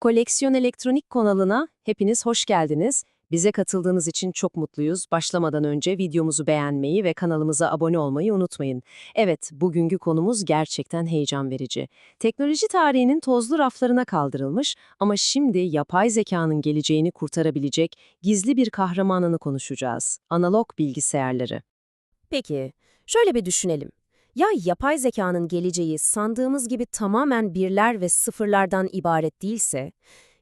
Koleksiyon Elektronik kanalına hepiniz hoş geldiniz. Bize katıldığınız için çok mutluyuz. Başlamadan önce videomuzu beğenmeyi ve kanalımıza abone olmayı unutmayın. Evet, bugünkü konumuz gerçekten heyecan verici. Teknoloji tarihinin tozlu raflarına kaldırılmış ama şimdi yapay zekanın geleceğini kurtarabilecek gizli bir kahramanını konuşacağız. Analog bilgisayarları. Peki, şöyle bir düşünelim. Ya yapay zekanın geleceği sandığımız gibi tamamen birler ve sıfırlardan ibaret değilse?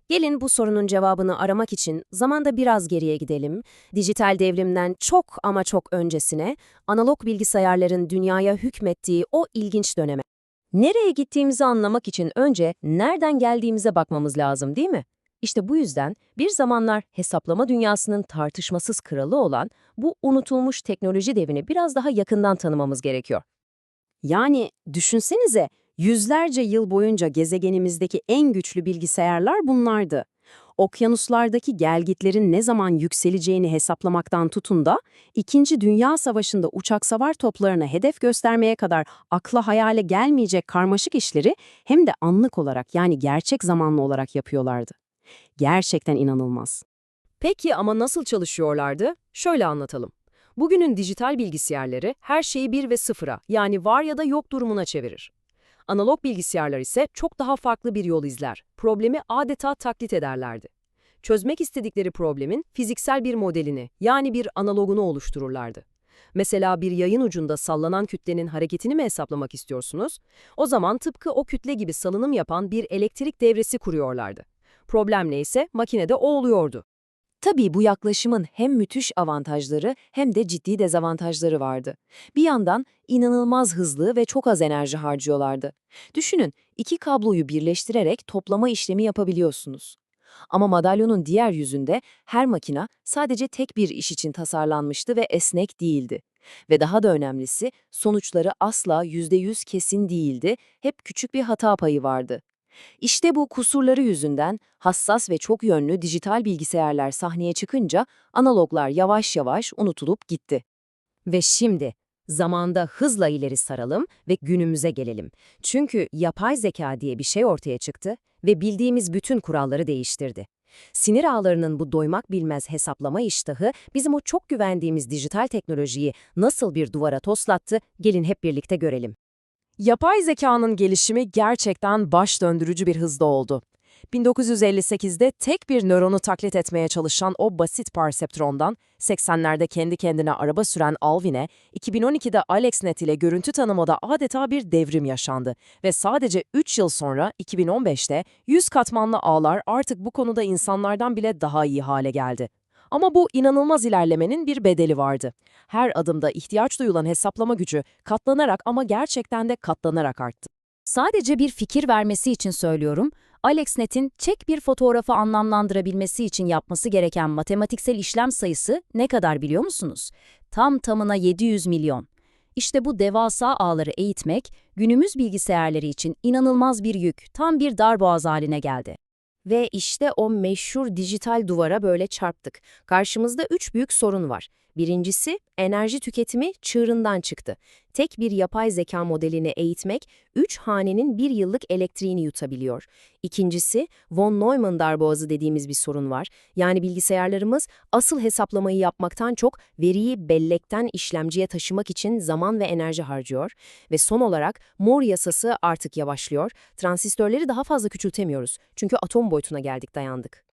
Gelin bu sorunun cevabını aramak için zamanda biraz geriye gidelim. Dijital devrimden çok ama çok öncesine, analog bilgisayarların dünyaya hükmettiği o ilginç döneme. Nereye gittiğimizi anlamak için önce nereden geldiğimize bakmamız lazım değil mi? İşte bu yüzden bir zamanlar hesaplama dünyasının tartışmasız kralı olan bu unutulmuş teknoloji devini biraz daha yakından tanımamız gerekiyor. Yani düşünsenize, yüzlerce yıl boyunca gezegenimizdeki en güçlü bilgisayarlar bunlardı. Okyanuslardaki gelgitlerin ne zaman yükseleceğini hesaplamaktan tutun da, İkinci Dünya Savaşı'nda uçak savar toplarına hedef göstermeye kadar akla hayale gelmeyecek karmaşık işleri hem de anlık olarak yani gerçek zamanlı olarak yapıyorlardı. Gerçekten inanılmaz. Peki ama nasıl çalışıyorlardı? Şöyle anlatalım. Bugünün dijital bilgisayarları her şeyi bir ve sıfıra yani var ya da yok durumuna çevirir. Analog bilgisayarlar ise çok daha farklı bir yol izler. Problemi adeta taklit ederlerdi. Çözmek istedikleri problemin fiziksel bir modelini yani bir analogunu oluştururlardı. Mesela bir yayın ucunda sallanan kütlenin hareketini mi hesaplamak istiyorsunuz? O zaman tıpkı o kütle gibi salınım yapan bir elektrik devresi kuruyorlardı. Problem neyse makinede o oluyordu. Tabii bu yaklaşımın hem müthiş avantajları hem de ciddi dezavantajları vardı. Bir yandan inanılmaz hızlı ve çok az enerji harcıyorlardı. Düşünün, iki kabloyu birleştirerek toplama işlemi yapabiliyorsunuz. Ama madalyonun diğer yüzünde her makina sadece tek bir iş için tasarlanmıştı ve esnek değildi. Ve daha da önemlisi sonuçları asla %100 kesin değildi, hep küçük bir hata payı vardı. İşte bu kusurları yüzünden hassas ve çok yönlü dijital bilgisayarlar sahneye çıkınca analoglar yavaş yavaş unutulup gitti. Ve şimdi zamanda hızla ileri saralım ve günümüze gelelim. Çünkü yapay zeka diye bir şey ortaya çıktı ve bildiğimiz bütün kuralları değiştirdi. Sinir ağlarının bu doymak bilmez hesaplama iştahı bizim o çok güvendiğimiz dijital teknolojiyi nasıl bir duvara toslattı gelin hep birlikte görelim. Yapay zekanın gelişimi gerçekten baş döndürücü bir hızda oldu. 1958'de tek bir nöronu taklit etmeye çalışan o basit parseptrondan, 80'lerde kendi kendine araba süren Alvin'e, 2012'de AlexNet ile görüntü tanımada adeta bir devrim yaşandı ve sadece 3 yıl sonra 2015'te 100 katmanlı ağlar artık bu konuda insanlardan bile daha iyi hale geldi. Ama bu inanılmaz ilerlemenin bir bedeli vardı. Her adımda ihtiyaç duyulan hesaplama gücü katlanarak ama gerçekten de katlanarak arttı. Sadece bir fikir vermesi için söylüyorum, AlexNet'in çek bir fotoğrafı anlamlandırabilmesi için yapması gereken matematiksel işlem sayısı ne kadar biliyor musunuz? Tam tamına 700 milyon. İşte bu devasa ağları eğitmek, günümüz bilgisayarları için inanılmaz bir yük, tam bir darboğaz haline geldi. Ve işte o meşhur dijital duvara böyle çarptık. Karşımızda üç büyük sorun var. Birincisi, enerji tüketimi çığırından çıktı. Tek bir yapay zeka modelini eğitmek, üç hanenin bir yıllık elektriğini yutabiliyor. İkincisi, von Neumann darboğazı dediğimiz bir sorun var. Yani bilgisayarlarımız asıl hesaplamayı yapmaktan çok veriyi bellekten işlemciye taşımak için zaman ve enerji harcıyor. Ve son olarak Moore yasası artık yavaşlıyor. Transistörleri daha fazla küçültemiyoruz. Çünkü atom boyutuna geldik dayandık.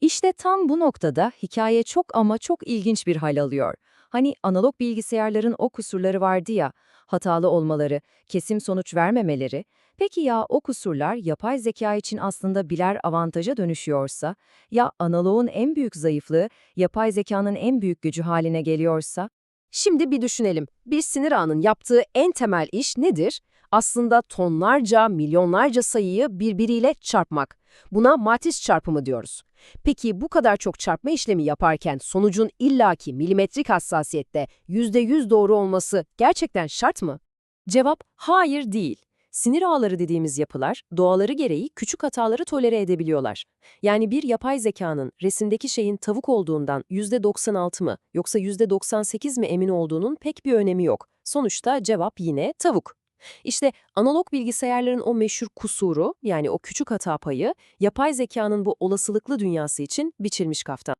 İşte tam bu noktada hikaye çok ama çok ilginç bir hal alıyor. Hani analog bilgisayarların o kusurları vardı ya, hatalı olmaları, kesim sonuç vermemeleri. Peki ya o kusurlar yapay zeka için aslında birer avantaja dönüşüyorsa, ya analogun en büyük zayıflığı yapay zekanın en büyük gücü haline geliyorsa? Şimdi bir düşünelim. Bir sinir ağının yaptığı en temel iş nedir? Aslında tonlarca, milyonlarca sayıyı birbiriyle çarpmak. Buna matris çarpımı diyoruz. Peki bu kadar çok çarpma işlemi yaparken sonucun illaki milimetrik hassasiyette %100 doğru olması gerçekten şart mı? Cevap hayır değil. Sinir ağları dediğimiz yapılar doğaları gereği küçük hataları tolere edebiliyorlar. Yani bir yapay zekanın resimdeki şeyin tavuk olduğundan %96 mı yoksa %98 mi emin olduğunun pek bir önemi yok. Sonuçta cevap yine tavuk. İşte analog bilgisayarların o meşhur kusuru, yani o küçük hata payı, yapay zekanın bu olasılıklı dünyası için biçilmiş kaftan.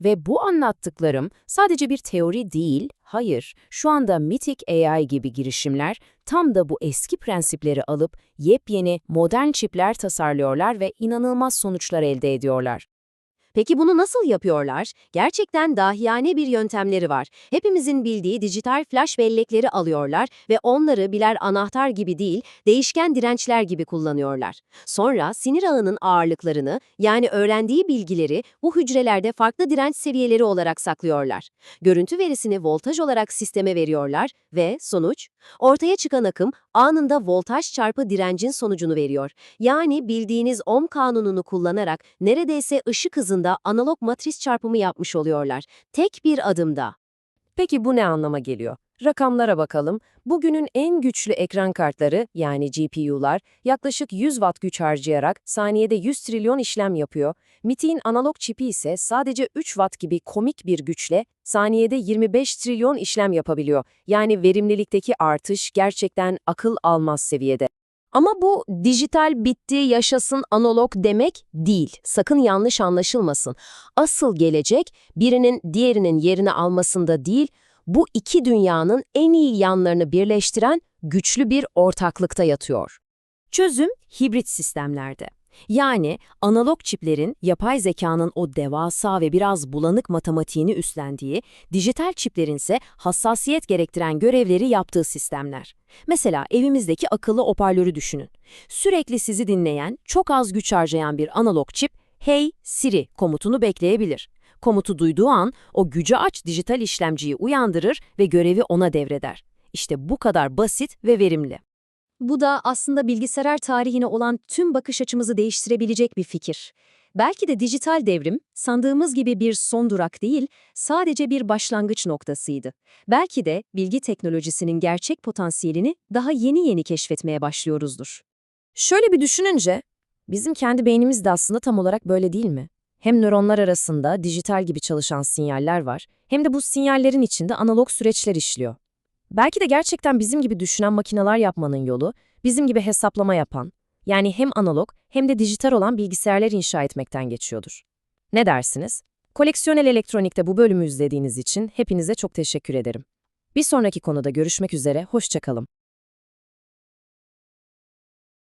Ve bu anlattıklarım sadece bir teori değil, hayır, şu anda Mythic AI gibi girişimler tam da bu eski prensipleri alıp yepyeni, modern çipler tasarlıyorlar ve inanılmaz sonuçlar elde ediyorlar. Peki bunu nasıl yapıyorlar? Gerçekten dahiyane bir yöntemleri var. Hepimizin bildiği dijital flash bellekleri alıyorlar ve onları birer anahtar gibi değil, değişken dirençler gibi kullanıyorlar. Sonra sinir ağının ağırlıklarını, yani öğrendiği bilgileri bu hücrelerde farklı direnç seviyeleri olarak saklıyorlar. Görüntü verisini voltaj olarak sisteme veriyorlar ve sonuç, ortaya çıkan akım anında voltaj çarpı direncin sonucunu veriyor. Yani bildiğiniz ohm kanununu kullanarak neredeyse ışık hızında analog matris çarpımı yapmış oluyorlar. Tek bir adımda. Peki bu ne anlama geliyor? Rakamlara bakalım. Bugünün en güçlü ekran kartları yani GPU'lar yaklaşık 100 watt güç harcayarak saniyede 100 trilyon işlem yapıyor. MIT'in analog çipi ise sadece 3 watt gibi komik bir güçle saniyede 25 trilyon işlem yapabiliyor. Yani verimlilikteki artış gerçekten akıl almaz seviyede. Ama bu dijital bitti yaşasın analog demek değil. Sakın yanlış anlaşılmasın. Asıl gelecek birinin diğerinin yerini almasında değil, bu iki dünyanın en iyi yanlarını birleştiren güçlü bir ortaklıkta yatıyor. Çözüm hibrit sistemlerde. Yani analog çiplerin yapay zekanın o devasa ve biraz bulanık matematiğini üstlendiği, dijital çiplerin ise hassasiyet gerektiren görevleri yaptığı sistemler. Mesela evimizdeki akıllı hoparlörü düşünün. Sürekli sizi dinleyen, çok az güç harcayan bir analog çip, Hey Siri komutunu bekleyebilir. Komutu duyduğu an o gücü aç dijital işlemciyi uyandırır ve görevi ona devreder. İşte bu kadar basit ve verimli. Bu da aslında bilgisayar tarihine olan tüm bakış açımızı değiştirebilecek bir fikir. Belki de dijital devrim, sandığımız gibi bir son durak değil, sadece bir başlangıç noktasıydı. Belki de bilgi teknolojisinin gerçek potansiyelini daha yeni yeni keşfetmeye başlıyoruzdur. Şöyle bir düşününce, bizim kendi beynimiz de aslında tam olarak böyle değil mi? Hem nöronlar arasında dijital gibi çalışan sinyaller var, hem de bu sinyallerin içinde analog süreçler işliyor. Belki de gerçekten bizim gibi düşünen makineler yapmanın yolu, bizim gibi hesaplama yapan, yani hem analog hem de dijital olan bilgisayarlar inşa etmekten geçiyordur. Ne dersiniz? Koleksiyonel Elektronik'te bu bölümü izlediğiniz için hepinize çok teşekkür ederim. Bir sonraki konuda görüşmek üzere, hoşçakalın.